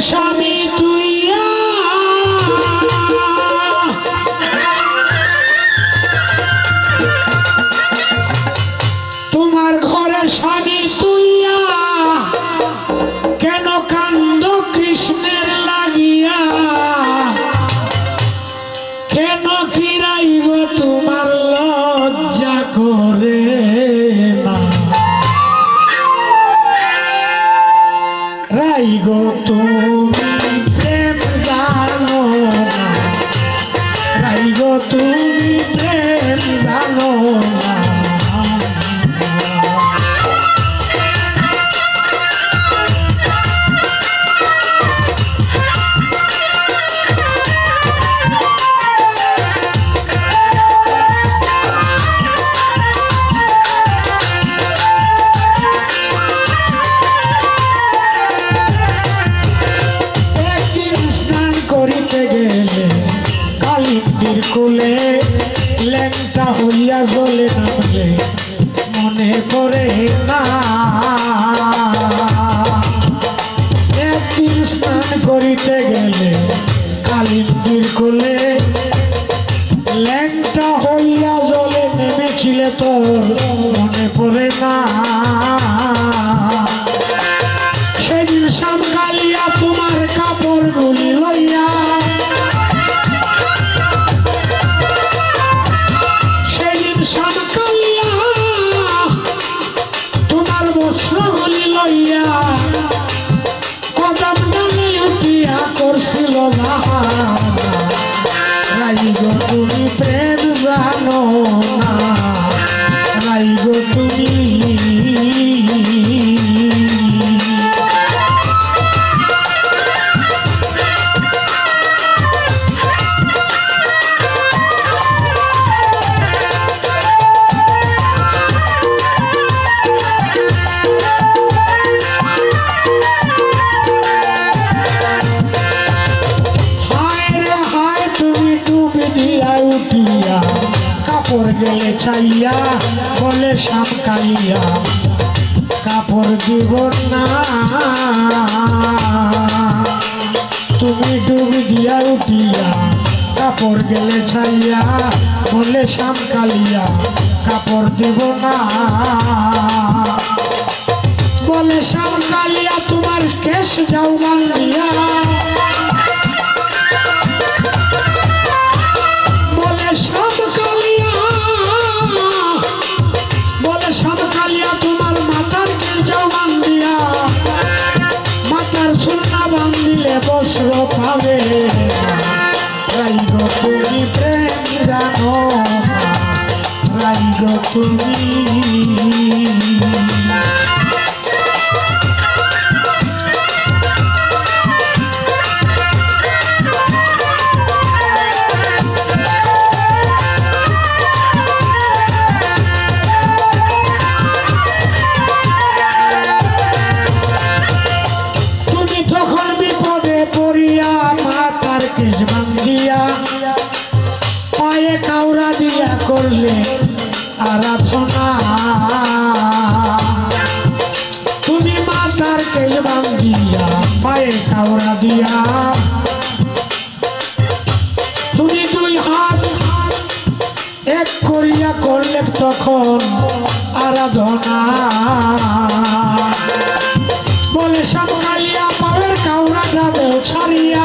shop কুলে ল্যাংটা হইয়া জলে নামলে মনে না। একদিন স্নান করিতে গেলে কালিন্দির কুলে ল্যাংটা হইয়া জলে নেমেছিলে তোর, মনে পড়ে না। উঠিয়া, কাপড় গেলে চাইয়া, বলে শাম কালিয়া, কাপড় দিব না। তুমি ডুব দিয়া উঠিয়া, কাপড় গেলে ছাইয়া বলে শাম কালিয়া, কাপড় দিব না। বলে শাম কালিয়া, তোমার কেশ যাও বান্ধিয়া তুমি প্রেম জানো তুমি তুমি করলে আরাধনা। তুমি মাতার কেশ বান্ধিয়া, পায়ে কাউরা দিয়া। তুমি দুই হাত এক করিয়া করলে তখন আরাধনা। বলে, সব কালিয়া পাওয়ের কাউরাটা দেও ছাড়িয়া।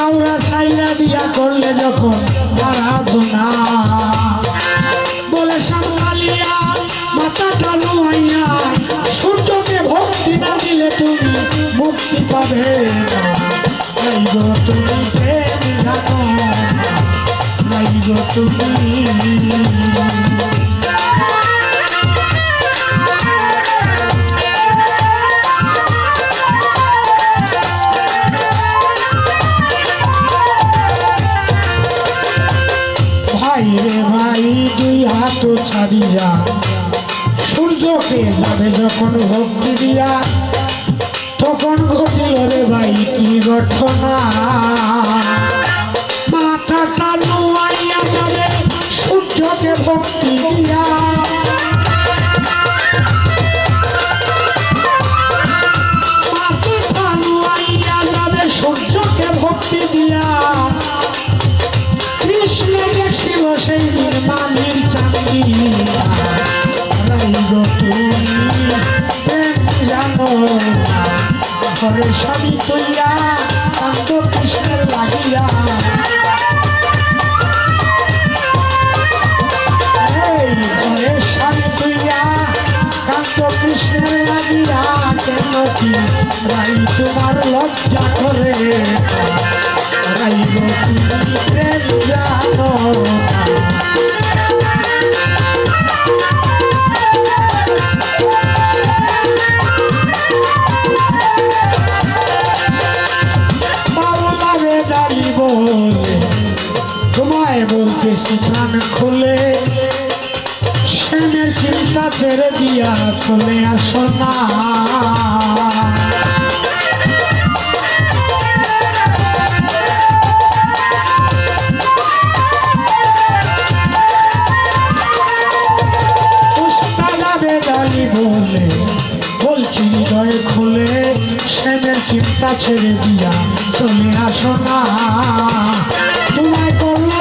কাউরা সাইরা দিয়া করলে যখন আরাধনা বলে সামলালিয়া মাথাটা নোয়াইয়া সূর্যকে ভক্তি না দিলে তুমি মুক্তি পাবে না। তুমি না তুমি হাত ছাড়িয়া সূর্যকে যাবে যখন ভক্তি দিয়া, তখন ঘটিল রে ভাই কি ঘটনা? মাথাটা নোয়াইয়া যাবে সূর্যকে ভক্তি দিয়া। মাথাটা নোয়াইয়া যাবে সূর্যকে ভক্তি দিয়া। কৃষ্ণ দেখছিল সেই মামির চাঁদি রাইগ তুমি জানো। ঘরে স্বামী তৈয়া কান্ত কৃষ্ণের লাগিয়া কেন কি তোমার লজ্জা চিন্তা ছেড়ে দিয়া চলে আসো না। বলে, বলছি হৃদয় খুলে শ্যামের চিন্তা ছেড়ে দিয়া চলে আসো না। তোমায় করলাম